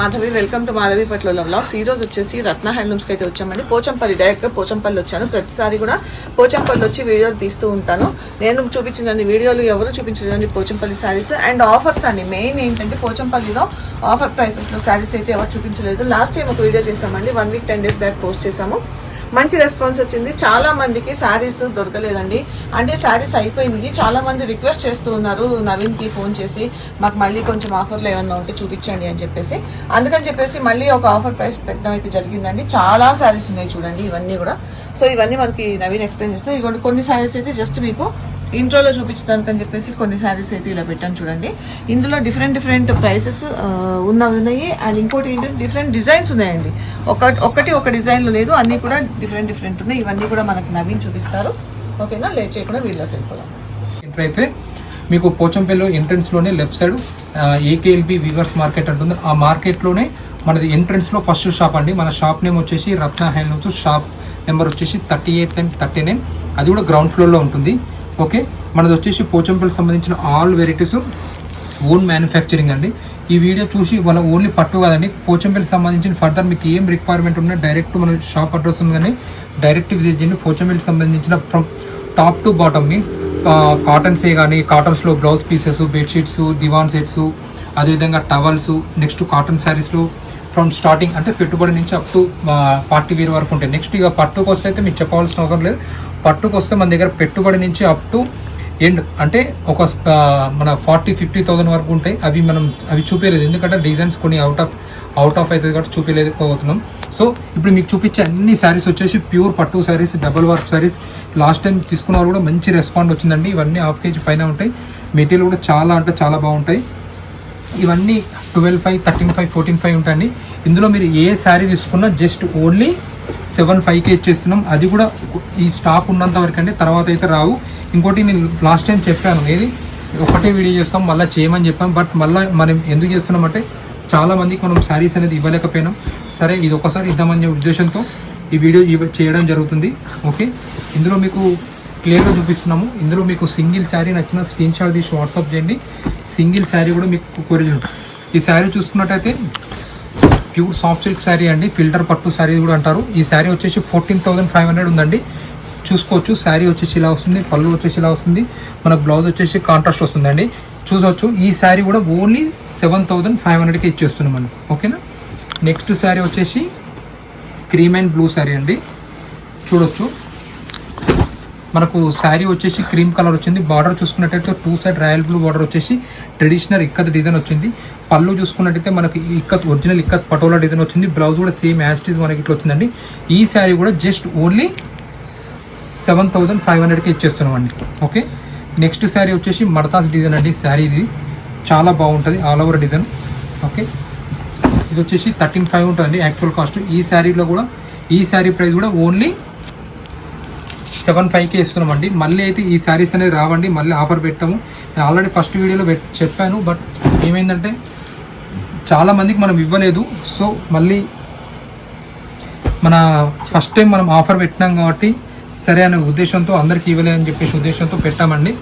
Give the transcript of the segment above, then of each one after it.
Madhavi welcome to Madhavi పట్ల blogs ఈ రోజు వచ్చేసి రత్న హ్యాండ్లూమ్స్కి అయితే వచ్చామండి. పోచంపల్లి డైరెక్ట్గా పోచంపల్లి వచ్చాను. ప్రతిసారి కూడా పోచంపల్లి వచ్చి వీడియోలు తీస్తూ ఉంటాను. నేను చూపించిన వీడియోలు ఎవరు చూపించినండి పోచంపల్లి శారీస్. అండ్ ఆఫర్స్ అండి. మెయిన్ ఏంటంటే పోచంపల్లిలో ఆఫర్ ప్రైసెస్లో శారీస్ అయితే ఎవరు చూపించలేదు. లాస్ట్ టైం ఒక వీడియో చేసామండి one week ten days back post చేసాము మంచి రెస్పాన్స్ వచ్చింది. చాలా మందికి శారీస్ దొరకలేదండి. అంటే శారీస్ అయిపోయింది చాలా మంది రిక్వెస్ట్ చేస్తూ ఉన్నారు నవీన్కి ఫోన్ చేసి మాకు మళ్ళీ కొంచెం ఆఫర్లు ఏమన్నా ఉంటే చూపించండి అని చెప్పేసి. అందుకని చెప్పేసి మళ్ళీ ఒక ఆఫర్ ప్రైస్ పెట్టడం అయితే జరిగిందండి. చాలా శారీస్ ఉన్నాయి చూడండి ఇవన్నీ కూడా. సో ఇవన్నీ మనకి నవీన్ ఎక్స్ప్లెయిన్ చేస్తూ ఇవ్వండి కొన్ని శారీస్ అయితే జస్ట్ మీకు ఇంట్రోలో చూపించడానికి అని చెప్పేసి కొన్ని శారీస్ అయితే ఇలా పెట్టాను చూడండి. ఇందులో డిఫరెంట్ డిఫరెంట్ ప్రైసెస్ ఉన్నవి ఉన్నాయి. అండ్ ఇంకోటి ఏంటంటే డిఫరెంట్ డిజైన్స్ ఉన్నాయండి. ఒక ఒకటి ఒక డిజైన్లో లేదు. అన్నీ కూడా డిఫరెంట్ డిఫరెంట్ ఉన్నాయి. ఇవన్నీ కూడా మనకు నవీన్ చూపిస్తారు. ఓకేనా? లేట్ చేయకుండా వీళ్ళకి వెళ్ళిపోదాం. అయితే మీకు Pochampalli ఎంట్రెన్స్లోనే left side AKLB weavers market అంటుంది. ఆ మార్కెట్లోనే మనది ఎంట్రెన్స్లో ఫస్ట్ షాప్ అండి. మన షాప్ నేమ్ వచ్చేసి రత్న హ్యాండ్లూమ్స్. షాప్ నెంబర్ వచ్చేసి thirty eight and thirty nine. అది కూడా గ్రౌండ్ ఫ్లోర్లో ఉంటుంది. ఓకే. మనది వచ్చేసి పోచంపల్లి సంబంధించిన ఆల్ వెరైటీస్. ఓన్ మ్యానుఫ్యాక్చరింగ్ అండి. ఈ వీడియో చూసి వాళ్ళ ఓన్లీ పట్టు కాదండి. పోచంపల్లి సంబంధించిన ఫర్దర్ మీకు ఏం రిక్వైర్మెంట్ ఉన్నా డైరెక్ట్ మన షాప్ అడ్రస్ ఉంది కానీ డైరెక్ట్ విజిట్ చేయండి. పోచంపల్లి సంబంధించిన from top to bottom means కాటన్సే కానీ కాటన్స్లో blouse pieces bedsheets divan sets అదేవిధంగా టవల్స్ నెక్స్ట్ కాటన్ శారీస్లో ఫ్రమ్ స్టార్టింగ్ అంటే పెట్టుబడి నుంచి అప్ టు పార్టీ వేర్ వరకు ఉంటాయి. నెక్స్ట్ ఇక పట్టుకు వస్తే అయితే మీకు చెప్పాల్సిన అవసరం లేదు. పట్టుకొస్తే మన దగ్గర పెట్టుబడి నుంచి అప్ టు ఎండ్ అంటే ఒక మన ఫార్టీ ఫిఫ్టీ థౌసండ్ వరకు ఉంటాయి. అవి మనం అవి చూపించలేదు ఎందుకంటే డిజైన్స్ కొన్ని అవుట్ ఆఫ్ అవుట్ ఆఫ్ అవుతుంది కాబట్టి చూపించలేకపోతున్నాం సో ఇప్పుడు మీకు చూపించే అన్ని శారీస్ వచ్చేసి ప్యూర్ పట్టు saris double work saris last time తీసుకున్న వాళ్ళు కూడా మంచి రెస్పాండ్ వచ్చిందండి. ఇవన్నీ హాఫ్ కేజీ పైన ఉంటాయి. మెటీరియల్ కూడా చాలా అంటే చాలా బాగుంటాయి. ఇవన్నీ twelve five thirteen five fourteen five ఉంటాయండి. ఇందులో మీరు ఏ శారీ తీసుకున్నా జస్ట్ ఓన్లీ సెవెన్ ఫైవ్కి ఇచ్చేస్తున్నాం. అది కూడా ఈ స్టాక్ ఉన్నంత వరకు అండి. తర్వాత అయితే రావు. ఇంకోటి నేను లాస్ట్ టైం చెప్పాను. ఏది? ఒకటే వీడియో చేస్తాం మళ్ళీ చేయమని చెప్పాం. బట్ మళ్ళీ మనం ఎందుకు చేస్తున్నామంటే అంటే మందికి మనం శారీస్ అనేది ఇవ్వలేకపోయినాం. సరే ఇది ఒకసారి ఇద్దామనే ఉద్దేశంతో ఈ వీడియో చేయడం జరుగుతుంది. ఓకే? ఇందులో మీకు క్లియర్గా చూపిస్తున్నాము. ఇందులో మీకు సింగిల్ శారీ నచ్చిన స్క్రీన్ షాట్ తీసి వాట్సాప్ చేయండి. సింగిల్ శారీ కూడా మీకు కొరిజినల్ ఈ శారీ చూసుకున్నట్టయితే ప్యూర్ సాఫ్ట్ సిల్క్ శారీ అండి. ఫిల్టర్ పట్టు శారీ కూడా అంటారు. ఈ శారీ వచ్చేసి ఫోర్టీన్ థౌసండ్ ఫైవ్ హండ్రెడ్ ఉందండి. చూసుకోవచ్చు. శారీ వచ్చేసి ఇలా వస్తుంది. పళ్ళు వచ్చేసి ఇలా వస్తుంది. మన బ్లౌజ్ వచ్చేసి కాంట్రాస్ట్ వస్తుందండి. చూసవచ్చు ఈ శారీ కూడా ఓన్లీ సెవెన్ థౌసండ్ ఫైవ్ హండ్రెడ్కి ఇచ్చేస్తున్నాం మనం. ఓకేనా? నెక్స్ట్ శారీ వచ్చేసి క్రీమ్ అండ్ బ్లూ శారీ అండి. చూడొచ్చు. మనకు శారీ వచ్చేసి క్రీమ్ కలర్ వచ్చింది. బార్డర్ చూసుకున్నట్టయితే two side royal blue border వచ్చేసి ట్రెడిషనల్ ఇక్కత్ డిజైన్ వచ్చింది. పళ్ళు చూసుకున్నట్టయితే మనకి ఇక్కత్ ఒరిజినల్ ఇక్కత్ పటోలా డిజైన్ వచ్చింది. బ్లౌజ్ కూడా సేమ్ యాస్టీస్ మనకి ఇట్లా వచ్చిందండి. ఈ శారీ కూడా just only seven thousand five హండ్రెడ్కి ఇచ్చేస్తున్నాం అండి ఓకే? నెక్స్ట్ శారీ వచ్చేసి మడతాస్ డిజైన్ అండి. శారీ ఇది. చాలా బాగుంటుంది. All over design. ఓకే? ఇది వచ్చేసి థర్టీన్ ఫైవ్ ఉంటుందండి యాక్చువల్ కాస్ట్. ఈ శారీలో కూడా ఈ శారీ ప్రైస్ కూడా ఓన్లీ సెవెన్ ఫైవ్కి ఇస్తున్నామండి. మళ్ళీ అయితే ఈ శారీస్ అనేది రావండి. మళ్ళీ ఆఫర్ పెట్టాము. నేను ఆల్రెడీ ఫస్ట్ వీడియోలో చెప్పాను. బట్ ఏమైందంటే చాలా మందికి మనం ఇవ్వలేదు. సో మళ్ళీ మన ఫస్ట్ టైం మనం ఆఫర్ పెట్టినాం కాబట్టి సరే అనే ఉద్దేశంతో అందరికి ఇవ్వలేదని చెప్పేసి ఉద్దేశంతో పెట్టామండి.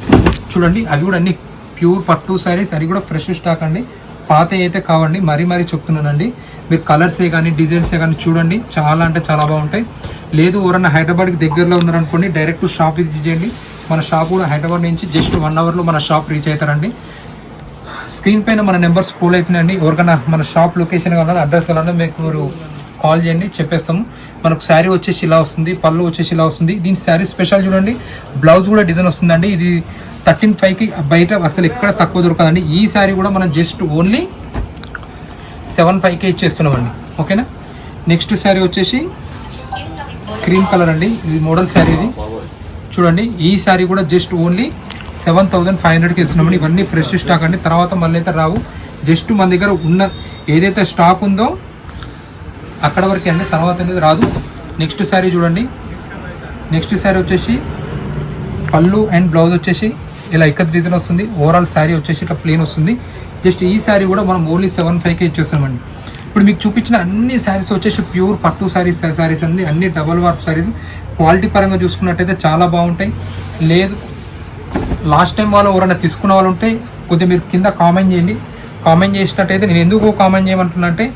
చూడండి అవి కూడా అన్ని ప్యూర్ పట్టు శారీస్. అది కూడా ఫ్రెష్ స్టాక్ అండి. పాత అయితే కావండి. మరీ మరీ చెప్తున్నానండి. మీరు కలర్సే కానీ డిజైన్సే కానీ చూడండి. చాలా అంటే చాలా బాగుంటాయి. లేదు ఎవరన్నా హైదరాబాద్కి దగ్గరలో ఉన్నారనుకోండి డైరెక్ట్ షాప్ విజిట్ చేయండి. మన షాప్ కూడా హైదరాబాద్ నుంచి జస్ట్ వన్ అవర్లో మన షాప్ రీచ్ అవుతారండి. స్క్రీన్ పైన మన నెంబర్స్ ఫోల్ అవుతున్నాయండి ఎవరికైనా మన షాప్ లొకేషన్ కావాలన్నా అడ్రస్ కావాలన్నా మీకు మీరు కాల్ చేయండి చెప్పేస్తాము. మనకు శారీ వచ్చేసి ఇలా వస్తుంది పళ్ళు వచ్చేసి ఇలా వస్తుంది. దీని శారీ స్పెషల్ చూడండి. బ్లౌజ్ కూడా డిజైన్ వస్తుందండి. ఇది థర్టీన్ ఫైవ్కి బయట అసలు ఎక్కడ తక్కువ దొరకదండి. ఈ శారీ కూడా మనం జస్ట్ ఓన్లీ సెవెన్ ఫైవ్కే ఇచ్చేస్తున్నామండి. ఓకేనా నెక్స్ట్ శారీ వచ్చేసి క్రీమ్ కలర్ అండి. ఇది మోడల్ శారీ ఇది. చూడండి ఈ శారీ కూడా just only seven thousand five హండ్రెడ్కి ఇస్తున్నామండి. ఇవన్నీ ఫ్రెష్ స్టాక్ అండి. తర్వాత మళ్ళీ అయితే రావు. జస్ట్ మన దగ్గర ఉన్న ఏదైతే స్టాక్ ఉందో అక్కడ వరకు అండి. తర్వాత అనేది రాదు. నెక్స్ట్ శారీ చూడండి. నెక్స్ట్ శారీ వచ్చేసి పళ్ళు అండ్ బ్లౌజ్ వచ్చేసి ఇలా ఇక్కత్ రీతిలో వస్తుంది. ఓవరాల్ శారీ వచ్చేసి ఇట్లా ప్లేన్ వస్తుంది. జస్ట్ ఈ శారీ కూడా మనం ఓన్లీ సెవెన్ ఫైవ్కే ఇచ్చేస్తామండి ఇప్పుడు మీకు చూపించిన అన్ని శారీస్ వచ్చేసి ప్యూర్ పట్టు శారీస్ శారీస్ అండి అన్ని డబల్ వార్ప్ శారీస్. క్వాలిటీ పరంగా చూసుకున్నట్టయితే చాలా బాగుంటాయి. లేదు లాస్ట్ టైం వాళ్ళు ఎవరైనా తీసుకున్న వాళ్ళు ఉంటే కొద్దిగా మీరు కింద కామెంట్ చేయండి. కామెంట్ చేసినట్టయితే నేను ఎందుకు కామెంట్ చేయమంటున్నంటే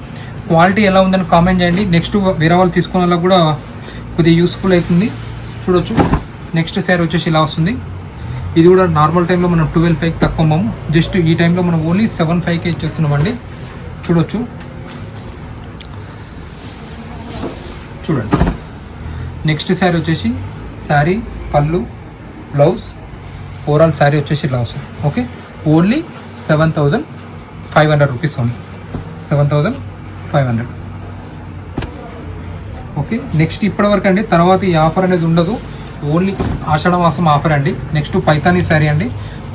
క్వాలిటీ ఎలా ఉందని కామెంట్ చేయండి. నెక్స్ట్ వేరే వాళ్ళు తీసుకున్న వాళ్ళకి కూడా కొద్దిగా యూస్ఫుల్ అవుతుంది. చూడొచ్చు. నెక్స్ట్ శారీ వచ్చేసి ఇలా వస్తుంది. ఇది కూడా నార్మల్ టైంలో మనం ట్వెల్వ్ ఫైవ్కి తక్కువ జస్ట్ ఈ టైంలో మనం ఓన్లీ సెవెన్ ఫైవ్కి ఇచ్చేస్తున్నామండి. చూడొచ్చు. చూడండి నెక్స్ట్ శారీ వచ్చేసి శారీ పళ్ళు బ్లౌజ్. ఓవరాల్ శారీ వచ్చేసి ఇలా వస్తుంది okay? Only seven thousand five hundred rupees only. Seven thousand five hundred. Okay? Next ఇప్పటివరకు అండి తర్వాత ఈ ఆఫర్ అనేది ఉండదు. ఓన్లీ ఆషాఢ మాసం ఆఫర్ అండి. నెక్స్ట్ పైతానీ శారీ అండి.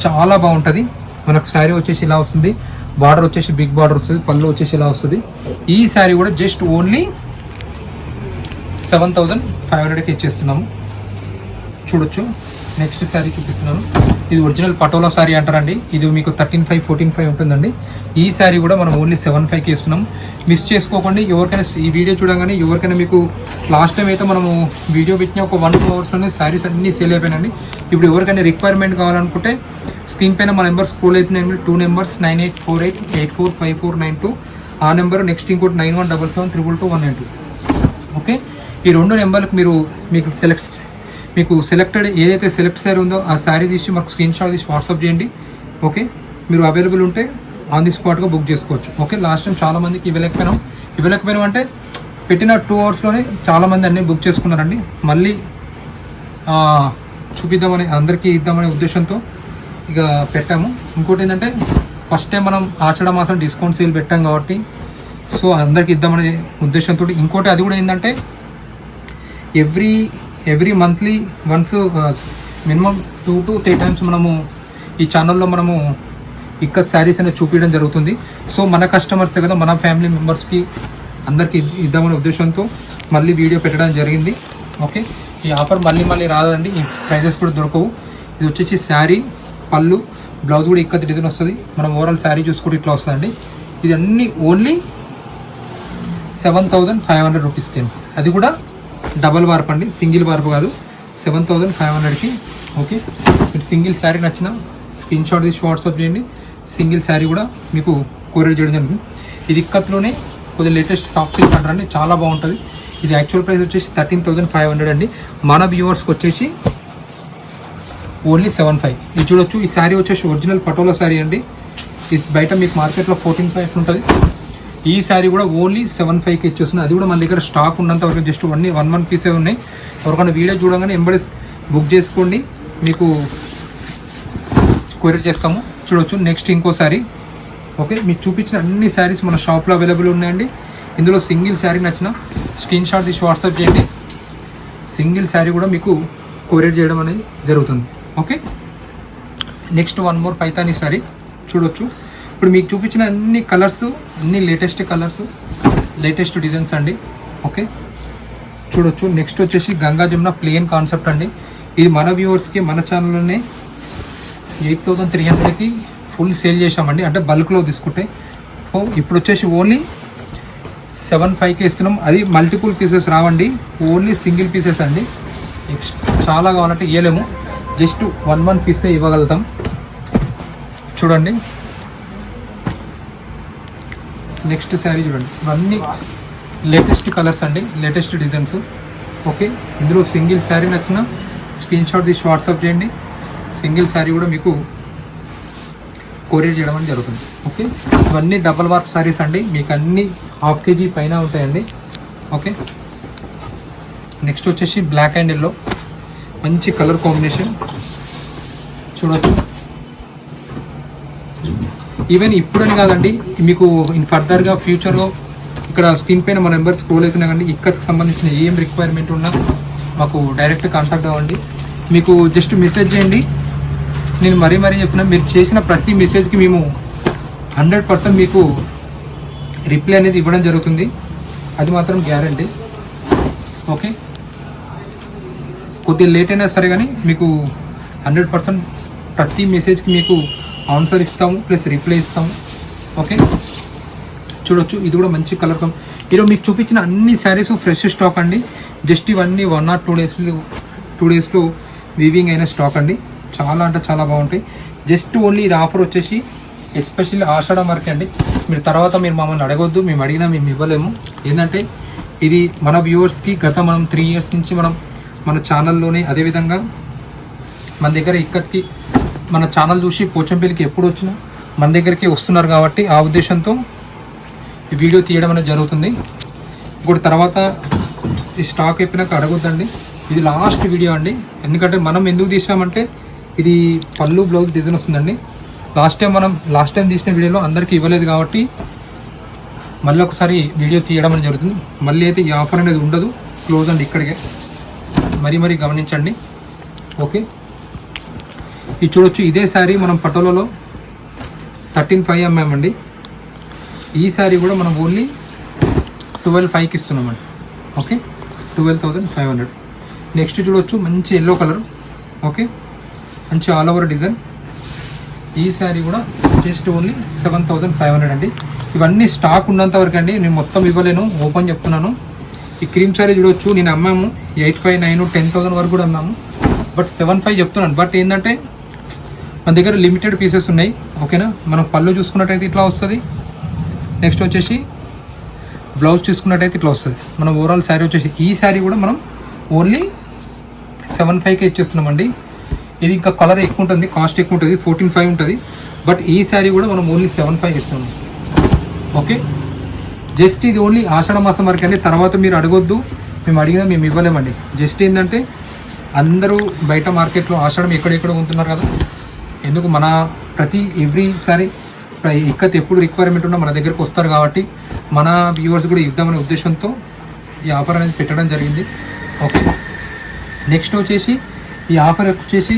చాలా బాగుంటుంది. మనకు శారీ వచ్చేసి ఇలా వస్తుంది. బార్డర్ వచ్చేసి బిగ్ బార్డర్ వస్తుంది. పళ్ళు వచ్చేసి ఇలా వస్తుంది. ఈ శారీ కూడా just only seven thousand five హండ్రెడ్కి ఇచ్చేస్తున్నాము. చూడొచ్చు. నెక్స్ట్ శారీ చూపిస్తున్నాను. ఇది ఒరిజినల్ పటోలా శారీ అంటారండి. ఇది మీకు థర్టీన్ ఫైవ్ ఫోర్టీన్ ఫైవ్ ఉంటుందండి. ఈ శారీ కూడా మనం ఓన్లీ సెవెన్ ఫైవ్కి ఇస్తున్నాం. మిస్ చేసుకోకండి. ఎవరికైనా ఈ వీడియో చూడగానే ఎవరికైనా మీకు లాస్ట్ టైం అయితే మనము వీడియో పెట్టిన ఒక వన్ టూ అవర్స్లోనే శారీస్ అన్నీ సేల్ అయిపోయినాయండి. ఇప్పుడు ఎవరికైనా రిక్వైర్మెంట్ కావాలనుకుంటే స్క్రీన్ పైన మా నెంబర్ స్కూల్ అవుతున్నాయి two numbers nine eight four eight eight four five four nine two. ఆ నెంబర్ నెక్స్ట్ ఇంకోటి nine one double seven triple two one nine two. Okay? ఈ రెండు నెంబర్లకు మీరు మీకు సెలెక్ట్ మీకు సెలెక్టెడ్ ఏదైతే సెలెక్ట్ శారీ ఉందో ఆ శారీ తీసి మాకు స్క్రీన్ షాట్ తీసి వాట్సాప్ చేయండి. ఓకే మీరు అవైలబుల్ ఉంటే ఆన్ ది స్పాట్గా బుక్ చేసుకోవచ్చు. ఓకే లాస్ట్ టైం చాలామందికి ఇవ్వలేకపోయినాం. ఇవ్వలేకపోయినాం అంటే పెట్టిన టూ అవర్స్లోనే చాలామంది అన్నీ బుక్ చేసుకున్నారండి. మళ్ళీ చూపిద్దామని అందరికీ ఇద్దామనే ఉద్దేశంతో ఇక పెట్టాము. ఇంకోటి ఏంటంటే ఫస్ట్ టైం మనం ఆషాఢ మాసం డిస్కౌంట్ సేల్ పెట్టాం కాబట్టి సో అందరికి ఇద్దామనే ఉద్దేశంతో. ఇంకోటి అది కూడా ఏంటంటే every every monthly once minimum two to three times మనము ఈ ఛానల్లో మనము ఇక్కడ శారీస్ అనేది చూపించడం జరుగుతుంది. సో మన కస్టమర్సే కదా మన ఫ్యామిలీ మెంబర్స్కి అందరికీ ఇద్దామనే ఉద్దేశంతో మళ్ళీ వీడియో పెట్టడం జరిగింది. ఓకే? ఈ ఆఫర్ మళ్ళీ మళ్ళీ రాదండి. ఈ ప్రైజెస్ కూడా దొరకవు. ఇది వచ్చేసి శారీ పళ్ళు బ్లౌజ్ కూడా ఇక్కడ డిజైన్ వస్తుంది. మనం ఓవరాల్ శారీ చూసుకుంటే ఇట్లా వస్తుందండి. ఇది అన్ని only seven thousand five hundred రూపీస్కి అది కూడా డబల్ వార్ప్ అండి. సింగిల్ వార్ప్ కాదు. సెవెన్ థౌజండ్ ఫైవ్ హండ్రెడ్కి. ఓకే. మీరు సింగిల్ శారీ నచ్చిన స్క్రీన్ షాట్ తీసి వాట్సాప్ చేయండి. సింగిల్ శారీ కూడా మీకు కొరియర్ చేయడం జరుగుతుంది. ఇది ఇక్కత్లోనే కొద్దిగా లేటెస్ట్ సాఫ్ట్ సిల్క్ అంటారండి చాలా బాగుంటుంది. ఇది యాక్చువల్ ప్రైస్ వచ్చేసి థర్టీన్ థౌజండ్ ఫైవ్ హండ్రెడ్ అండి. మన వ్యూవర్స్కి వచ్చేసి ఓన్లీ సెవెన్ ఫైవ్. ఇది చూడొచ్చు. ఈ శారీ వచ్చేసి ఒరిజినల్ పటోలా శారీ అండి. ఇది బయట మీకు మార్కెట్లో ఫోర్టీన్ ప్రైస్ ఉంటుంది. ఈ శారీ కూడా ఓన్లీ సెవెన్ ఫైవ్కి ఇచ్చేస్తుంది అది కూడా మన దగ్గర స్టాక్ ఉన్నంత వరకు జస్ట్ వన్ వన్ వన్ పీసే ఉన్నాయి. ఎవరికైనా వీడియో చూడగానే ఎంబడి బుక్ చేసుకోండి. మీకు కొరియర్ చేస్తాము. చూడొచ్చు. నెక్స్ట్ ఇంకో శారీ. ఓకే మీకు చూపించిన అన్ని శారీస్ మన షాప్లో అవైలబుల్ ఉన్నాయండి. ఇందులో సింగిల్ శారీ నచ్చిన స్క్రీన్ షాట్ తీసి వాట్సాప్ చేయండి. సింగిల్ శారీ కూడా మీకు కొరియర్ చేయడం అనేది జరుగుతుంది. Okay next one more Paithani sari. చూడొచ్చు. ఇప్పుడు మీకు చూపించిన అన్ని కలర్స్ అన్ని లేటెస్ట్ కలర్స్ లేటెస్ట్ డిజైన్స్ అండి. ఓకే చూడొచ్చు. నెక్స్ట్ వచ్చేసి గంగా జమున ప్లేన్ కాన్సెప్ట్ అండి. ఇది మన వ్యూవర్స్కి మన ఛానల్లోనే ఎయిట్ థౌసండ్ త్రీ హండ్రెడ్కి ఫుల్ సేల్ చేసామండి అంటే బల్క్లో తీసుకుంటే. ఓ ఇప్పుడు వచ్చేసి ఓన్లీ సెవెన్ ఫైవ్కి ఇస్తున్నాం. అది మల్టిపుల్ పీసెస్ రావండి. ఓన్లీ సింగిల్ పీసెస్ అండి. చాలా కావాలంటే ఇవ్వలేము జస్ట్ వన్ వన్ పీసే ఇవ్వగలుగుతాం. చూడండి. నెక్స్ట్ శారీ చూడండి. ఇవన్నీ లేటెస్ట్ కలర్స్ అండి. Latest designs okay. ఇందులో సింగిల్ శారీ నచ్చిన స్క్రీన్ షాట్ తీసి వాట్సాప్ చేయండి. సింగిల్ శారీ కూడా మీకు కొరియర్ చేయడం అనేది జరుగుతుంది. ఓకే. ఇవన్నీ డబల్ వార్ప్ శారీస్ అండి. మీకు అన్ని హాఫ్ కేజీ పైన ఉంటాయండి. ఓకే. నెక్స్ట్ వచ్చేసి బ్లాక్ అండ్ ఎల్లో మంచి కలర్ కాంబినేషన్ చూడొచ్చు. ఈవెన్ ఇప్పుడని కాదండి మీకు ఇన్ ఫర్దర్గా ఫ్యూచర్లో ఇక్కడ స్క్రీన్ పైన మన నెంబర్ స్క్రోల్ అవుతున్నా కానీ ఇక్కడికి సంబంధించిన ఏం రిక్వైర్మెంట్ ఉన్నా మాకు డైరెక్ట్ కాంటాక్ట్ అవ్వండి. మీకు జస్ట్ మెసేజ్ చేయండి. నేను మరీ మరీ చెప్తున్నా మీరు చేసిన ప్రతి మెసేజ్కి మేము హండ్రెడ్ పర్సెంట్ మీకు రిప్లై అనేది ఇవ్వడం జరుగుతుంది. అది మాత్రం గ్యారంటీ ఓకే కొద్దిగా లేట్ అయినా సరే కానీ మీకు హండ్రెడ్ పర్సెంట్ ప్రతి మెసేజ్కి మీకు ఆన్సర్ ఇస్తాము ప్లస్ రిప్లై ఇస్తాము ఓకే చూడొచ్చు ఇది కూడా మంచి కలర్ కం ఈరోజు మీకు చూపించిన అన్ని శారీస్ ఫ్రెష్ స్టాక్ అండి. జస్ట్ ఇవన్నీ వన్ ఆర్ టూ డేస్లో టూ డేస్లో వీవింగ్ అయిన స్టాక్ అండి. చాలా అంటే చాలా బాగుంటాయి. జస్ట్ ఓన్లీ ఇది ఆఫర్ వచ్చేసి ఎస్పెషల్లీ ఆషాఢం వరకే అండి. మీరు తర్వాత మీరు మమ్మల్ని అడగొద్దు మేము అడిగినా మేము ఇవ్వలేము. ఏంటంటే ఇది మన వ్యూవర్స్కి గత మనం త్రీ ఇయర్స్ నుంచి మనం మన ఛానల్లోనే అదేవిధంగా మన దగ్గర ఇక్కడికి మన ఛానల్ చూసి పోచంపల్లికి ఎప్పుడు వచ్చినా మన దగ్గరికి వస్తున్నారు కాబట్టి ఆ ఉద్దేశంతో ఈ వీడియో తీయడం అనేది జరుగుతుంది. ఇప్పుడు తర్వాత ఈ స్టాక్ అయిపోయినాక అడగొద్దండి. ఇది లాస్ట్ వీడియో అండి. ఎందుకంటే మనం ఎందుకు తీసామంటే ఇది పళ్ళు బ్లౌజ్ డిజైన్ వస్తుందండి. లాస్ట్ టైం మనం లాస్ట్ టైం తీసిన వీడియోలో అందరికీ ఇవ్వలేదు కాబట్టి మళ్ళీ ఒకసారి వీడియో తీయడం అనేది జరుగుతుంది. మళ్ళీ అయితే ఈ ఆఫర్ అనేది ఉండదు. క్లోజ్ అండి ఇక్కడికే. మరీ మరీ గమనించండి. ఓకే? ఇది చూడొచ్చు. ఇదే శారీ మనం పటోలలో థర్టీన్ ఫైవ్ ఎంఎం అండి. ఈ శారీ కూడా మనం ఓన్లీ ట్వెల్వ్ ఫైవ్కి ఇస్తున్నామండి. Okay? Twelve thousand five hundred. Next చూడొచ్చు. మంచి ఎల్లో కలర్. ఓకే? మంచి ఆల్ ఓవర్ డిజైన్. ఈ శారీ కూడా just only seven thousand five hundred అండి. ఇవన్నీ స్టాక్ ఉన్నంత వరకు అండి. నేను మొత్తం ఇవ్వలేను. ఓపెన్ చెప్తున్నాను. ఈ క్రీమ్ శారీ చూడొచ్చు. నేను అమ్మాము. Eight five nine ten thousand వరకు కూడా అమ్మాము. బట్ సెవెన్ ఫైవ్ చెప్తున్నాను. బట్ ఏంటంటే మన దగ్గర లిమిటెడ్ పీసెస్ ఉన్నాయి. ఓకేనా మనం పళ్ళు చూసుకున్నట్టయితే ఇట్లా వస్తుంది. నెక్స్ట్ వచ్చేసి బ్లౌజ్ చూసుకున్నట్టయితే ఇట్లా వస్తుంది. మనం ఓవరాల్ శారీ వచ్చేసి ఈ శారీ కూడా మనం ఓన్లీ సెవెన్ ఫైవ్కే ఇచ్చేస్తున్నామండి. ఇది ఇంకా కలర్ ఎక్కువ ఉంటుంది కాస్ట్ ఎక్కువ ఉంటుంది ఫోర్టీన్ ఫైవ్ ఉంటుంది. బట్ ఈ శారీ కూడా మనం ఓన్లీ సెవెన్ ఫైవ్ ఇస్తున్నాం. ఓకే జస్ట్ ఇది ఓన్లీ ఆషాఢ మాసం వరకు అండి. తర్వాత మీరు అడగొద్దు మేము అడిగినా మేము ఇవ్వలేమండి. జస్ట్ ఏంటంటే అందరూ బయట మార్కెట్లో ఆషాఢం ఎక్కడెక్కడ ఉంటున్నారు కదా. ఎందుకు మన ప్రతి ఎవ్రీసారి ఇక్కత్ ఎప్పుడు రిక్వైర్మెంట్ ఉన్నా మన దగ్గరకు వస్తారు కాబట్టి మన వ్యూవర్స్ కూడా ఇద్దామనే ఉద్దేశంతో ఈ ఆఫర్ అనేది పెట్టడం జరిగింది. ఓకే నెక్స్ట్ వచ్చేసి ఈ ఆఫర్ వచ్చేసి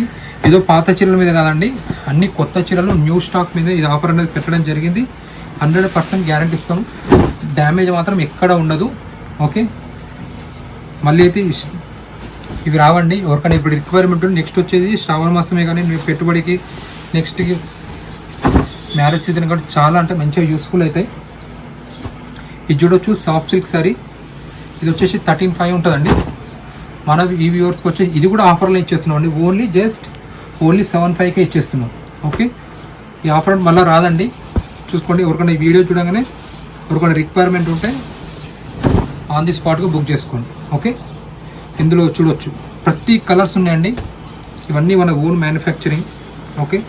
ఏదో పాత చీరల మీద కాదండి అన్ని కొత్త చీరలు న్యూ స్టాక్ మీద ఇది ఆఫర్ అనేది పెట్టడం జరిగింది. హండ్రెడ్ పర్సెంట్ గ్యారంటీ ఇస్తాం. డ్యామేజ్ మాత్రం ఎక్కడ ఉండదు. ఓకే మళ్ళీ అయితే ఇవి రావండి. ఎవరికైనా ఇప్పుడు రిక్వైర్మెంట్ ఉంది నెక్స్ట్ వచ్చేది శ్రావణ మాసమే కానీ మీ పెట్టుబడికి నెక్స్ట్కి మ్యారేజ్ సీజన్ కానీ చాలా అంటే మంచిగా యూస్ఫుల్ అవుతాయి ఇది చూడొచ్చు సాఫ్ట్ సిల్క్ సారీ ఇది వచ్చేసి థర్టీన్ ఫైవ్ ఉంటుందండి. మన ఈ వ్యూవర్స్కి వచ్చేసి ఇది కూడా ఆఫర్లో ఇచ్చేస్తున్నాం అండి. ఓన్లీ జస్ట్ ఓన్లీ సెవెన్ ఫైవ్కే ఇచ్చేస్తున్నాం. ఓకే ఈ ఆఫర్ మళ్ళీ రాదండి. చూసుకోండి. ఎవరికైనా ఈ వీడియో చూడగానే ఎవరికైనా రిక్వైర్మెంట్ ఉంటే ఆన్ ది స్పాట్గా బుక్ చేసుకోండి. ఓకే ఇందులో చూడొచ్చు. ప్రతి కలర్స్ ఉన్నాయండి. ఇవన్నీ మన ఓన్ మ్యానుఫ్యాక్చరింగ్ ఓకే?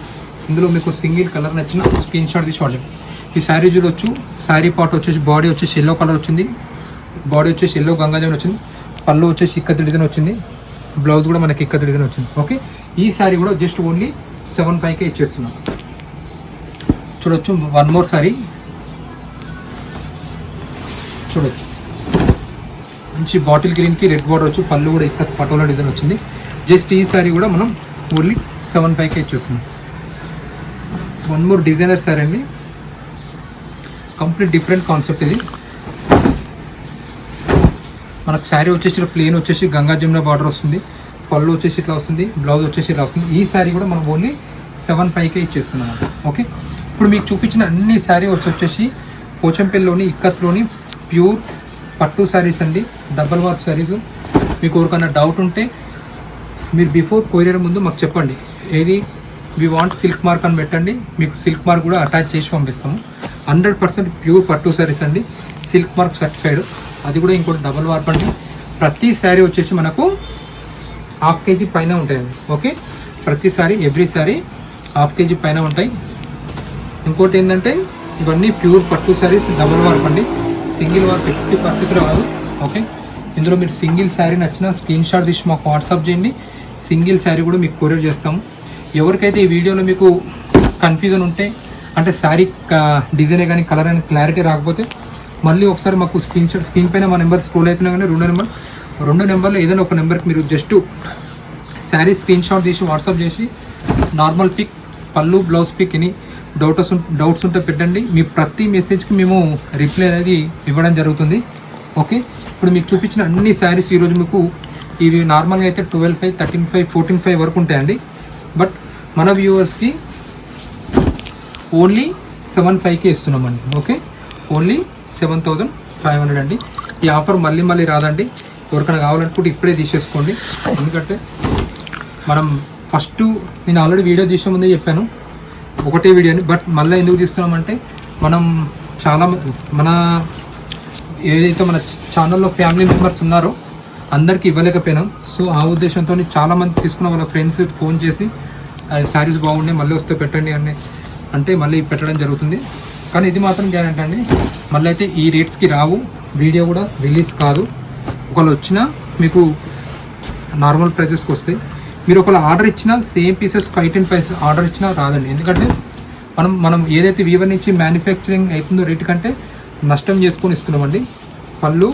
ఇందులో మీకు సింగిల్ కలర్ నచ్చిన స్క్రీన్ షాట్ తీసి వాడండి ఈ శారీ చూడొచ్చు. శారీ పార్ట్ వచ్చేసి బాడీ వచ్చేసి ఎల్లో కలర్ వచ్చింది. బాడీ వచ్చేసి ఎల్లో గంగాజం వచ్చింది. పళ్ళు వచ్చేసి ఇక్కత్ డిజైన్ వచ్చింది. బ్లౌజ్ కూడా మనకి ఇక్కత్ డిజైన్ వచ్చింది. ఓకే? ఈ శారీ కూడా జస్ట్ ఓన్లీ సెవెన్ ఫైవ్కే ఇచ్చేస్తున్నాం. చూడొచ్చు. One more sari. చూడొచ్చు. మంచి బాటిల్ గ్రీన్కి రెడ్ బార్డర్ వచ్చి పళ్ళు కూడా ఇక్కడ పటోలా డిజైన్ వచ్చింది. జస్ట్ ఈ సారీ కూడా మనం ఓన్లీ సెవెన్ ఫైవ్కే ఇచ్చేస్తున్నాం వన్ మోర్ డిజైనర్ సారీ అండి. కంప్లీట్ డిఫరెంట్ కాన్సెప్ట్ ఇది. మనకు శారీ వచ్చేసి ప్లేన్ వచ్చేసి గంగా జమున బార్డర్ వస్తుంది. పళ్ళు వచ్చేసి ఇట్లా వస్తుంది. బ్లౌజ్ వచ్చేసి ఇట్లా వస్తుంది. ఈ శారీ కూడా మనం ఓన్లీ సెవెన్ ఫైవ్కే ఇచ్చేస్తున్నాం. ఓకే? ఇప్పుడు మీకు చూపించిన అన్ని శారీ వచ్చి వచ్చేసి పోచంపల్లిలోని ఇక్కత్లోని ప్యూర్ పట్టు శారీస్ అండి డబల్ వాప్ శారీస్ మీకు ఎవరికైనా డౌట్ ఉంటే మీరు బిఫోర్ కొరియర్ ముందు మాకు చెప్పండి. ఏది? వి వాంట్ సిల్క్ మార్క్ అని పెట్టండి. మీకు సిల్క్ మార్క్ కూడా అటాచ్ చేసి పంపిస్తాము. హండ్రెడ్ పర్సెంట్ ప్యూర్ పట్టు శారీస్ అండి. సిల్క్ మార్క్ సర్టిఫైడ్ అది కూడా ఇంకోటి డబల్ వార్ప్ అండి. ప్రతి శారీ వచ్చేసి మనకు హాఫ్ కేజీ పైన ఉంటాయండి. ఓకే ప్రతిసారి ఎవ్రీ సారీ హాఫ్ కేజీ పైన ఉంటాయి. ఇంకోటి ఏంటంటే ఇవన్నీ ప్యూర్ పట్టు శారీస్ డబల్ వార్ప్ అండి. సింగిల్ వర్క్ ఎట్టి పరిస్థితిలో కాదు. ఓకే? ఇందులో మీరు సింగిల్ శారీ నచ్చిన స్క్రీన్ షాట్ తీసి మాకు వాట్సాప్ చేయండి. సింగిల్ శారీ కూడా మీకు కొరియర్ చేస్తాం ఎవరికైతే ఈ వీడియోలో మీకు కన్ఫ్యూజన్ ఉంటే అంటే శారీ డిజైనే కానీ కలర్ అని క్లారిటీ రాకపోతే మళ్ళీ ఒకసారి మాకు స్క్రీన్ షాట్ స్క్రీన్ పైన మా నెంబర్ స్క్రోల్ అవుతున్నా కానీ రెండో నెంబర్ రెండు నెంబర్లో ఏదైనా ఒక నెంబర్కి మీరు జస్ట్ శారీ స్క్రీన్ షాట్ తీసి వాట్సాప్ చేసి నార్మల్ పిక్ పళ్ళు blouse pic any doubts doubts ఉంటే పెట్టండి. మీ ప్రతి మెసేజ్కి మేము రిప్లై అనేది ఇవ్వడం జరుగుతుంది. ఓకే? ఇప్పుడు మీకు చూపించిన అన్ని శారీస్ ఈరోజు మీకు ఇవి నార్మల్గా అయితే twelve five thirteen five fourteen five వరకు ఉంటాయండి. బట్ మన వ్యూవర్స్కి ఓన్లీ సెవెన్ ఫైవ్కి ఇస్తున్నామండి. Okay? Only seven thousand five hundred అండి. ఈ ఆఫర్ మళ్ళీ మళ్ళీ రాదండి. ఎవరికైనా కావాలనుకుంటే ఇప్పుడే తీసేసుకోండి. ఎందుకంటే మనం ఫస్ట్ నేను ఆల్రెడీ వీడియో తీసే ముందే చెప్పాను. ఒకటే వీడియోని బట్ మళ్ళీ ఎందుకు తీస్తున్నామంటే మనం చాలా మన ఏదైతే మన ఛానల్లో ఫ్యామిలీ మెంబర్స్ ఉన్నారో అందరికీ ఇవ్వలేకపోయినాం. సో ఆ ఉద్దేశంతో చాలామంది తీసుకున్న వాళ్ళ ఫ్రెండ్స్ ఫోన్ చేసి శారీస్ బాగున్నాయి మళ్ళీ వస్తే పెట్టండి అని అంటే మళ్ళీ పెట్టడం జరుగుతుంది. కానీ ఇది మాత్రం గ్యారెంటీ అండి. మళ్ళీ అయితే ఈ రేట్స్కి రావు. వీడియో కూడా రిలీజ్ కాదు. ఒకవేళ వచ్చినా మీకు నార్మల్ ప్రైజెస్కి వస్తాయి. మీరు ఒకవేళ ఆర్డర్ ఇచ్చినా same pieces five ten pieces order ఇచ్చినా రాదండి. ఎందుకంటే మనం మనం ఏదైతే వీవర్ నుంచి మ్యానుఫ్యాక్చరింగ్ అవుతుందో రేటు కంటే నష్టం చేసుకొని ఇస్తున్నామండి. పళ్ళు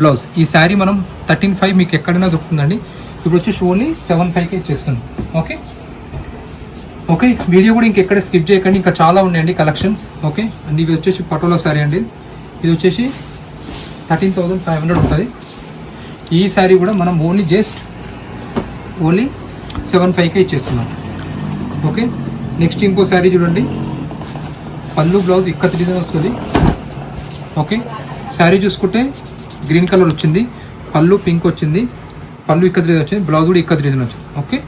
బ్లౌజ్ ఈ శారీ మనం థర్టీన్ ఫైవ్ మీకు ఎక్కడైనా దొరుకుతుందండి. ఇప్పుడు వచ్చేసి ఓన్లీ సెవెన్ ఫైవ్కే ఇచ్చేస్తుంది ఓకే? ఓకే? వీడియో కూడా ఇంకెక్కడ స్కిప్ చేయకండి. ఇంకా చాలా ఉన్నాయండి కలెక్షన్స్. ఓకే? అండ్ ఇవి వచ్చేసి పటోలా శారీ అండి. ఇది వచ్చేసి థర్టీన్ థౌజండ్ ఫైవ్ హండ్రెడ్ ఉంటుంది. ఈ శారీ కూడా మనం ఓన్లీ జస్ట్ ఓన్లీ సెవెన్ ఫైవ్కే ఇచ్చేస్తున్నాం ఓకే? నెక్స్ట్ ఇంకో శారీ చూడండి. పళ్ళు బ్లౌజ్ ఇక్కత్ డిజైన్ వస్తుంది. ఓకే? శారీ చూసుకుంటే గ్రీన్ కలర్ వచ్చింది. పళ్ళు పింక్ వచ్చింది. పళ్ళు ఇక్కత్ డిజైన్ వచ్చింది. బ్లౌజ్ కూడా ఇక్కత్ డిజైన్ వచ్చింది. ఓకే?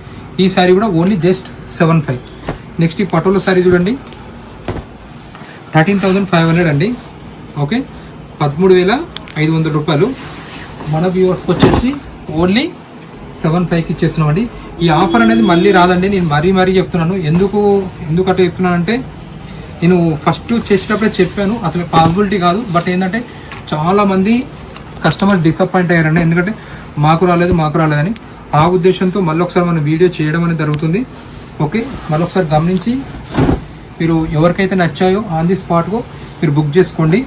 ఈ శారీ కూడా only just seven five. Next ఈ పటోల శారీ చూడండి. థర్టీన్ థౌజండ్ ఫైవ్ హండ్రెడ్ అండి. ఓకే? పదమూడు వేల ఐదు వందల రూపాయలు. మన వ్యూవర్స్కి వచ్చేసి ఓన్లీ సెవెన్ ఫైవ్కి ఇచ్చేస్తున్నామండి. ఈ ఆఫర్ అనేది మళ్ళీ రాదండి. నేను మరీ మరీ చెప్తున్నాను. ఎందుకు ఎందుకు అట్లా చెప్తున్నానంటే నేను ఫస్ట్ చేసేటప్పుడే చెప్పాను. అసలు పాసిబిలిటీ కాదు. బట్ ఏంటంటే చాలామంది కస్టమర్ డిసప్పాయింట్ అయ్యారండి. ఎందుకంటే మాకు రాలేదు మాకు రాలేదని. ఆ ఉద్దేశంతో మళ్ళీ ఒకసారి మనం వీడియో చేయడం అనేది జరుగుతుంది. ఓకే? మళ్ళీ ఒకసారి గమనించి మీరు ఎవరికైతే నచ్చాయో ఆన్ ది స్పాట్కు మీరు బుక్ చేసుకోండి.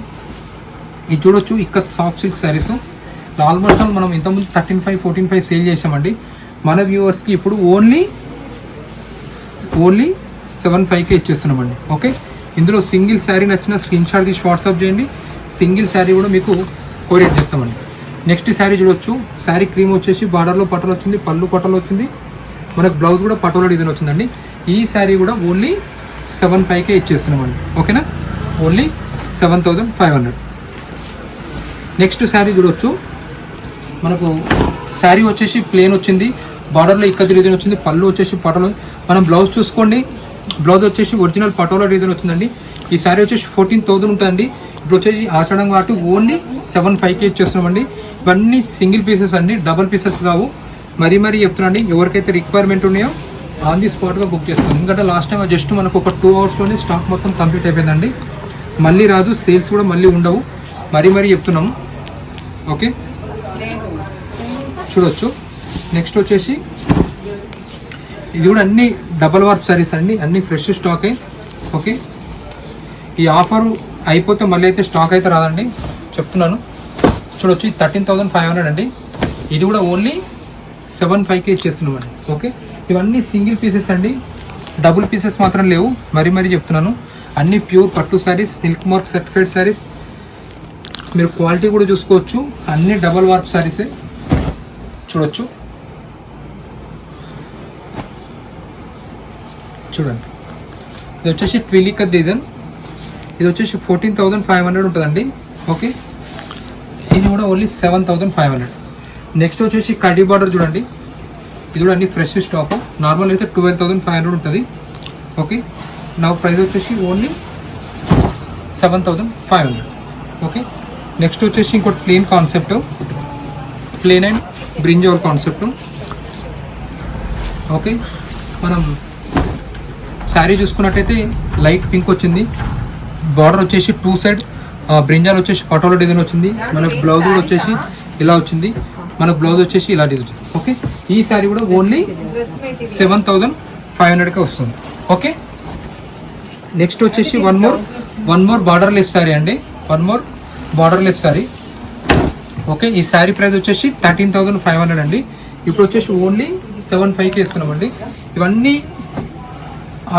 ఇది చూడొచ్చు. ఇక్కడ soft silk saris almost all మనం ఇంతకుముందు thirteen five fourteen five sale చేసామండి మన వ్యూవర్స్కి ఇప్పుడు ఓన్లీ ఓన్లీ సెవెన్ ఫైవ్కే ఇచ్చేస్తున్నామండి. ఓకే ఇందులో సింగిల్ శారీ నచ్చిన స్క్రీన్ షాట్ తీసి వాట్సాప్ చేయండి. సింగిల్ శారీ కూడా మీకు కొరియర్ చేస్తామండి. నెక్స్ట్ శారీ చూడొచ్చు. శారీ క్రీమ్ వచ్చేసి బార్డర్లో పటోలు వచ్చింది పళ్ళు పటోలు వచ్చింది. మనకు బ్లౌజ్ కూడా పటోలా డిజైన్ వచ్చిందండి. ఈ శారీ కూడా ఓన్లీ సెవెన్ ఫైవ్కే ఇచ్చేస్తున్నామండి. ఓకేనా only seven thousand five hundred next sari చూడొచ్చు. మనకు శారీ వచ్చేసి ప్లేన్ వచ్చింది బార్డర్లో ఇక్కడ రీజన్ వచ్చింది పళ్ళు వచ్చేసి పటోలో. మనం బ్లౌజ్ చూసుకోండి. బ్లౌజ్ వచ్చేసి ఒరిజినల్ పటోలా రీజన్ వచ్చిందండి. ఈ శారీ వచ్చేసి ఫోర్టీన్ థౌసండ్ ఉంటుందండి. ఇప్పుడు వచ్చేసి ఆచడం కాబట్టి ఓన్లీ సెవెన్ ఫైవ్కి ఇచ్చేస్తున్నామండి. ఇవన్నీ సింగిల్ పీసెస్ అండి డబల్ పీసెస్ కావు. మరీ మరీ చెప్తున్నాండి ఎవరికైతే రిక్వైర్మెంట్ ఉన్నాయో ఆన్ ది స్పాట్గా బుక్ చేస్తాం. ఎందుకంటే లాస్ట్ టైం జస్ట్ మనకు ఒక టూ అవర్స్లోనే స్టాక్ మొత్తం కంప్లీట్ అయిపోయిందండి. మళ్ళీ రాదు సేల్స్ కూడా మళ్ళీ ఉండవు. మరీ మరీ చెప్తున్నాము ఓకే చూడొచ్చు. నెక్స్ట్ వచ్చేసి ఇది కూడా అన్ని డబల్ వార్ప్ సారీస్ అండి అన్ని ఫ్రెష్ స్టాకే ఓకే ఈ ఆఫర్ అయిపోతే మళ్ళీ అయితే స్టాక్ అయితే రాదండి. చెప్తున్నాను. చూడొచ్చు థర్టీన్ థౌసండ్ ఫైవ్ హండ్రెడ్ అండి. ఇది కూడా ఓన్లీ సెవెన్ ఫైవ్కే ఇచ్చేస్తున్నామండి. ఓకే ఇవన్నీ సింగిల్ పీసెస్ అండి. డబుల్ పీసెస్ మాత్రం లేవు. మరీ మరీ చెప్తున్నాను. అన్ని ప్యూర్ పట్టు saris silk mark certified saris మీరు క్వాలిటీ కూడా చూసుకోవచ్చు. అన్ని డబల్ వార్ప్ శారీసే చూడొచ్చు. చూడండి. ఇది వచ్చేసి ట్విలిక డిజైన్ ఇది వచ్చేసి ఫోర్టీన్ థౌజండ్ ఫైవ్ హండ్రెడ్ ఉంటుందండి. ఓకే ఇది కూడా only seven thousand five hundred next వచ్చేసి కడ్డీ బార్డర్ చూడండి. ఇది కూడా అన్ని ఫ్రెష్ స్టాక్ నార్మల్ అయితే ట్వెల్వ్ థౌసండ్ ఫైవ్ హండ్రెడ్ ఉంటుంది. ఓకే నా ప్రైస్ వచ్చేసి only seven thousand five hundred okay next వచ్చేసి ఇంకోటి plain concept plain and brinjal concept okay మనం శారీ చూసుకున్నట్టయితే లైట్ పింక్ వచ్చింది. బార్డర్ వచ్చేసి టూ సైడ్ బ్రింజాల్ వచ్చేసి పటోలా డిజైన్ వచ్చింది. మనకు బ్లౌజ్ కూడా వచ్చేసి ఇలా వచ్చింది. మనకు బ్లౌజ్ వచ్చేసి ఇలా డిజైన్ ఓకే ఈ శారీ కూడా ఓన్లీ సెవెన్ థౌజండ్ ఫైవ్ హండ్రెడ్కే వస్తుంది. ఓకే నెక్స్ట్ వచ్చేసి one more one more borderless sari అండి. One more borderless sari okay ఈ శారీ ప్రైస్ వచ్చేసి థర్టీన్ థౌసండ్ ఫైవ్ హండ్రెడ్ అండి. ఇప్పుడు వచ్చేసి ఓన్లీ సెవెన్ ఫైవ్కి ఇస్తున్నామండి. ఇవన్నీ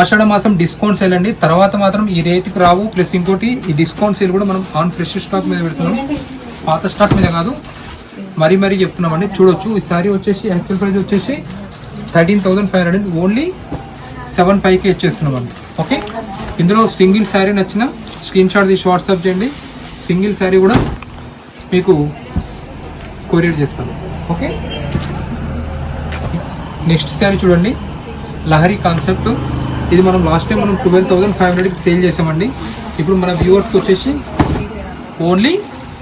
ఆషాఢ మాసం డిస్కౌంట్ సేల్ అండి. తర్వాత మాత్రం ఈ రేట్కి రావు. ప్లస్ ఇంకోటి ఈ డిస్కౌంట్ సేల్ కూడా మనం ఆన్ ఫ్రెష్ స్టాక్ మీద పెడుతున్నాం. పాత స్టాక్ మీద కాదు. మరీ మరీ చెప్తున్నామండి. చూడొచ్చు. ఈ శారీ వచ్చేసి యాక్చువల్ ప్రైస్ వచ్చేసి thirteen thousand five hundred only seven ఫైవ్కి ఇచ్చేస్తున్నామండి. ఓకే? ఇందులో సింగిల్ శారీ నచ్చిన స్క్రీన్ షాట్ తీసి వాట్సాప్ చేయండి. సింగిల్ శారీ కూడా మీకు కొరియర్ చేస్తాను. ఓకే? నెక్స్ట్ శారీ చూడండి. లహరి కాన్సెప్ట్. ఇది మనం లాస్ట్ టైం మనం ట్వెల్వ్ థౌసండ్ ఫైవ్ హండ్రెడ్కి సేల్ చేసామండి ఇప్పుడు మన వ్యూవర్స్కి వచ్చేసి only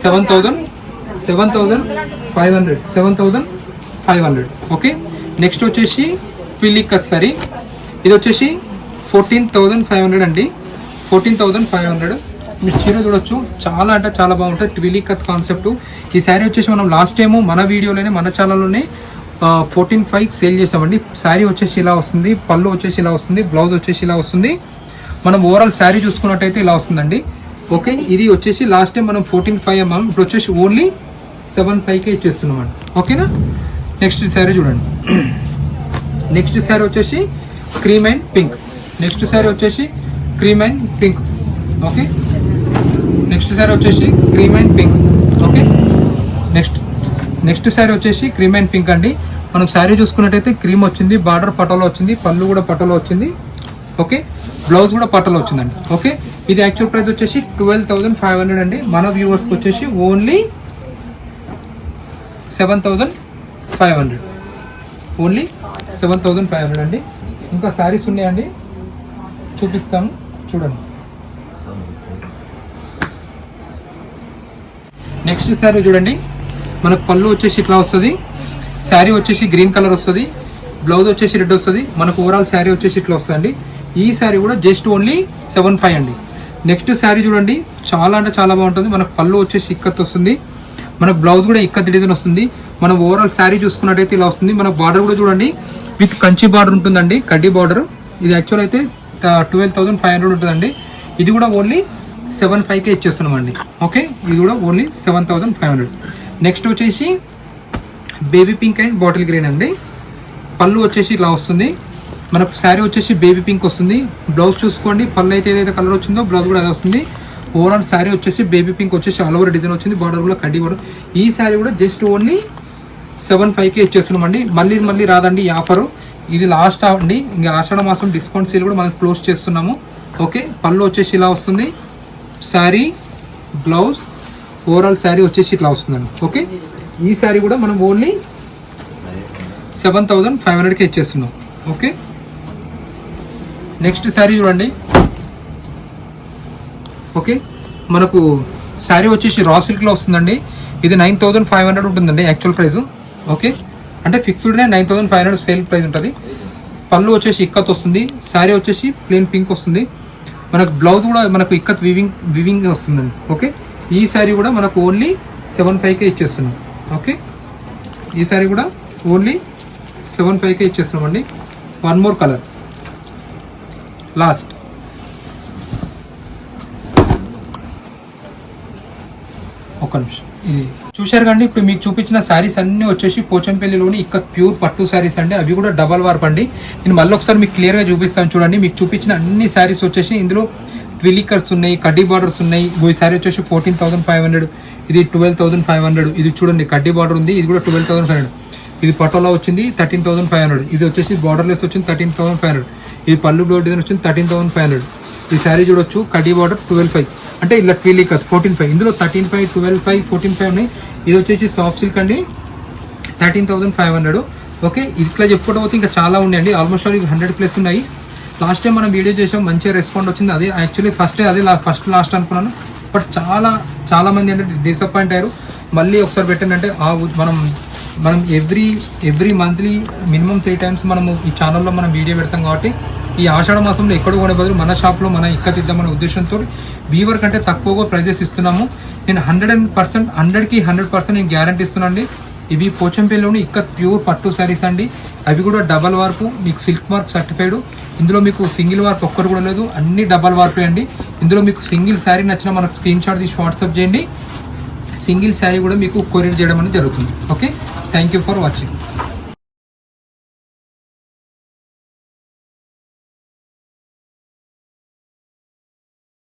seven thousand seven thousand five hundred seven thousand five hundred. Okay? Next వచ్చేసి పిల్లి సారీ. ఇది వచ్చేసి ఫోర్టీన్ థౌజండ్ ఫైవ్ హండ్రెడ్ అండి. Fourteen thousand five hundred. మీరు చీర చూడొచ్చు. చాలా అంటే చాలా బాగుంటుంది ట్విలీ కత్ కాన్సెప్ట్ ఈ శారీ వచ్చేసి మనం లాస్ట్ టైము మన వీడియోలోనే మన ఛానల్లోనే ఫోర్టీన్ ఫైవ్ సేల్ చేసామండి. శారీ వచ్చేసి ఇలా వస్తుంది. పళ్ళు వచ్చేసి ఇలా వస్తుంది. బ్లౌజ్ వచ్చేసి ఇలా వస్తుంది. మనం ఓవరాల్ శారీ చూసుకున్నట్టయితే ఇలా వస్తుందండి. ఓకే ఇది వచ్చేసి లాస్ట్ టైం మనం ఫోర్టీన్ ఫైవ్ అమ్మాం. ఇప్పుడు వచ్చేసి ఓన్లీ సెవెన్ ఫైవ్కే ఇచ్చేస్తున్నాం అండి ఓకేనా నెక్స్ట్ శారీ చూడండి. నెక్స్ట్ శారీ వచ్చేసి cream and pink next sari వచ్చేసి cream and pink okay next sari వచ్చేసి cream and pink. Okay? Next next sari వచ్చేసి క్రీమ్ అండ్ పింక్ అండి. మనం శారీ చూసుకున్నట్టయితే క్రీమ్ వచ్చింది బార్డర్ పటోలో వచ్చింది పళ్ళు కూడా పటోలో వచ్చింది. ఓకే? బ్లౌజ్ కూడా పట్టలో వచ్చిందండి. ఓకే? ఇది యాక్చువల్ ప్రైస్ వచ్చేసి ట్వెల్వ్ థౌసండ్ ఫైవ్ హండ్రెడ్ అండి. మన వ్యూవర్స్కి వచ్చేసి only seven thousand five hundred only seven thousand five hundred అండి. ఇంకా శారీస్ ఉన్నాయండి. చూపిస్తాము చూడండి. నెక్స్ట్ శారీ చూడండి. మనకు పళ్ళు వచ్చేసి ఇట్లా వస్తుంది. శారీ వచ్చేసి గ్రీన్ కలర్ వస్తుంది. బ్లౌజ్ వచ్చేసి రెడ్ వస్తుంది. మనకు ఓవరాల్ శారీ వచ్చేసి ఇట్లా వస్తుంది ఈ శారీ కూడా జస్ట్ ఓన్లీ సెవెన్ ఫైవ్ అండి. నెక్స్ట్ శారీ చూడండి. చాలా అంటే చాలా బాగుంటుంది. మనకు పళ్ళు వచ్చేసి ఇక్కత్ వస్తుంది. మన బ్లౌజ్ కూడా ఇక్కత్ డిజైన్ వస్తుంది. మనం ఓవరాల్ శారీ చూసుకున్నట్టయితే ఇలా వస్తుంది. మన బార్డర్ కూడా చూడండి. విత్ కంచి బార్డర్ ఉంటుందండి. కడ్డీ బార్డర్. ఇది యాక్చువల్ అయితే ట్వెల్వ్ థౌసండ్ ఫైవ్ హండ్రెడ్ ఉంటుందండి. ఇది కూడా ఓన్లీ సెవెన్ ఫైవ్కే ఇచ్చేస్తున్నామండి. ఓకే? ఇది కూడా only seven thousand five hundred. Next వచ్చేసి baby pink and bottle green అండి. పళ్ళు వచ్చేసి ఇలా వస్తుంది. మనకు శారీ వచ్చేసి బేబీ పింక్ వస్తుంది. బ్లౌజ్ చూసుకోండి. పళ్ళు అయితే ఏదైతే కలర్ వచ్చిందో బ్లౌజ్ కూడా అదే వస్తుంది. ఓవరాల్ శారీ వచ్చేసి బేబీ పింక్ వచ్చేసి ఆల్ ఓవర్ డిజైన్ వచ్చింది. బార్డర్ కూడా కడ్డీ బార్డర్ ఈ శారీ కూడా జస్ట్ ఓన్లీ సెవెన్ ఫైవ్కే ఇచ్చేస్తున్నామండి. మళ్ళీ మళ్ళీ రాదండి ఈ ఆఫరు. ఇది లాస్ట్ అండి. ఇంకా ఆషాఢ మాసం డిస్కౌంట్ సేల్ కూడా మనం క్లోజ్ చేస్తున్నాము. ఓకే? పళ్ళు వచ్చేసి ఇలా వస్తుంది. శారీ బ్లౌజ్ ఓవరాల్ శారీ వచ్చేసి ఇట్లా వస్తుందండి. ఓకే? ఈ శారీ కూడా మనం ఓన్లీ సెవెన్ థౌజండ్ ఫైవ్ హండ్రెడ్కి ఇచ్చేస్తున్నాం. ఓకే? నెక్స్ట్ శారీ చూడండి. ఓకే? మనకు శారీ వచ్చేసి రా సిల్క్లో వస్తుందండి. ఇది నైన్ థౌజండ్ ఫైవ్ హండ్రెడ్ ఉంటుందండి యాక్చువల్ ప్రైస్ ఓకే? అంటే ఫిక్స్డ్నే nine thousand five hundred sale price ఉంటుంది. పళ్ళు వచ్చేసి ఇక్కత్ వస్తుంది. శారీ వచ్చేసి ప్లెయిన్ పింక్ వస్తుంది. మనకు బ్లౌజ్ కూడా మనకు ఇక్కత్ వివింగ్ వివింగ్ వస్తుందండి ఓకే ఈ శారీ కూడా మనకు ఓన్లీ సెవెన్ ఫైవ్కే ఇచ్చేస్తున్నాం ఓకే ఈ శారీ కూడా ఓన్లీ సెవెన్ ఫైవ్కే ఇచ్చేస్తున్నామండి వన్ మోర్ కలర్ లాస్ట్ ఒక్క నిమిషం. ఇది చూశారు కండి ఇప్పుడు మీకు చూపించిన శారీస్ అన్ని వచ్చేసి పోచంపల్లిలోని ఇక్కడ ప్యూర్ పట్టు శారీస్ అండి. అవి కూడా డబల్ వార్ప్ అండి. నేను మళ్ళీ ఒకసారి మీకు క్లియర్గా చూపిస్తాను చూడండి. మీకు చూపించిన అన్ని శారీస్ వచ్చేసి ఇందులో ట్విలికర్స్ ఉన్నాయి కడ్డీ బార్డర్స్ ఉన్నాయి. ఈ శారీ వచ్చేసి ఫోర్టీన్ థౌసండ్ ఫైవ్ హండ్రెడ్. ఇది ట్వెల్వ్ థౌసండ్ ఫైవ్ హండ్రెడ్. ఇది చూడండి కడ్డీ బార్డర్ ఉంది. ఇది కూడా ట్వెల్వ్ థౌసండ్ ఫైవ్ హండ్రెడ్. ఇది పటోలా వచ్చింది థర్టీన్ థౌసండ్ ఫైవ్ హండ్రెడ్. ఇది వచ్చేసి బార్డర్లెస్ వచ్చింది థర్టీన్ థౌసండ్ ఫైవ్ హండ్రెడ్. ఇది పళ్ళు బ్లౌజ్ డిజైన్ వచ్చింది థర్టీన్ థౌసండ్ ఫైవ్ హండ్రెడ్. ఈ శారీ చూడొచ్చు కడీ బార్డర్ ట్వెల్వ్ ఫైవ్ అంటే ఇలా ట్వీలీ కాదు ఫోర్టీన్ ఫైవ్ ఇందులో thirteen five twelve five fourteen five ఉన్నాయి. ఇది వచ్చేసి సాఫ్ట్ సిల్క్ అండి. Thirteen thousand five hundred okay ఇట్లా చెప్పుకోవడం పోతే ఇంకా చాలా ఉన్నాయండి. ఆల్మోస్ట్ ఆల్ హండ్రెడ్ ప్లస్ ఉన్నాయి. లాస్ట్ టైం మనం వీడియో చేసాం మంచిగా రెస్పాండ్ వచ్చింది. అదే యాక్చువల్లీ ఫస్ట్ అదే ఫస్ట్ లాస్ట్ అనుకున్నాను. బట్ చాలా చాలా మంది ఏంటంటే డిసప్పాయింట్ అయ్యారు. మళ్ళీ ఒకసారి పెట్టండి ఆ మనం మనం every every monthly minimum three times మనము ఈ ఛానల్లో మనం వీడియో పెడతాం కాబట్టి ఈ ఆషాఢ మాసంలో ఎక్కడ కొనే బదులు మన షాప్లో మనం ఇక్క ఇద్దామనే ఉద్దేశంతో వీవర్ కంటే తక్కువగా ప్రైజెస్ ఇస్తున్నాము. నేను హండ్రెడ్ అండ్ పర్సెంట్ హండ్రెడ్కి హండ్రెడ్ పర్సెంట్ నేను గ్యారంటీ ఇస్తున్నాను అండి ఇవి పోచంపల్లిలోని ఇక్క ప్యూర్ పట్టు శారీస్ అండి. అవి కూడా డబల్ వార్పు మీకు సిల్క్ మార్క్ సర్టిఫైడ్. ఇందులో మీకు సింగిల్ వార్ప్ ఒక్కరు కూడా లేదు అన్ని డబల్ వార్పే అండి. ఇందులో మీకు సింగిల్ శారీ నచ్చిన మనకు స్క్రీన్ షాట్ తీసి వాట్సాప్ చేయండి. సింగిల్ శారీ కూడా మీకు కొరియర్ చేయడం అనేది జరుగుతుంది. Okay? Thank you for watching.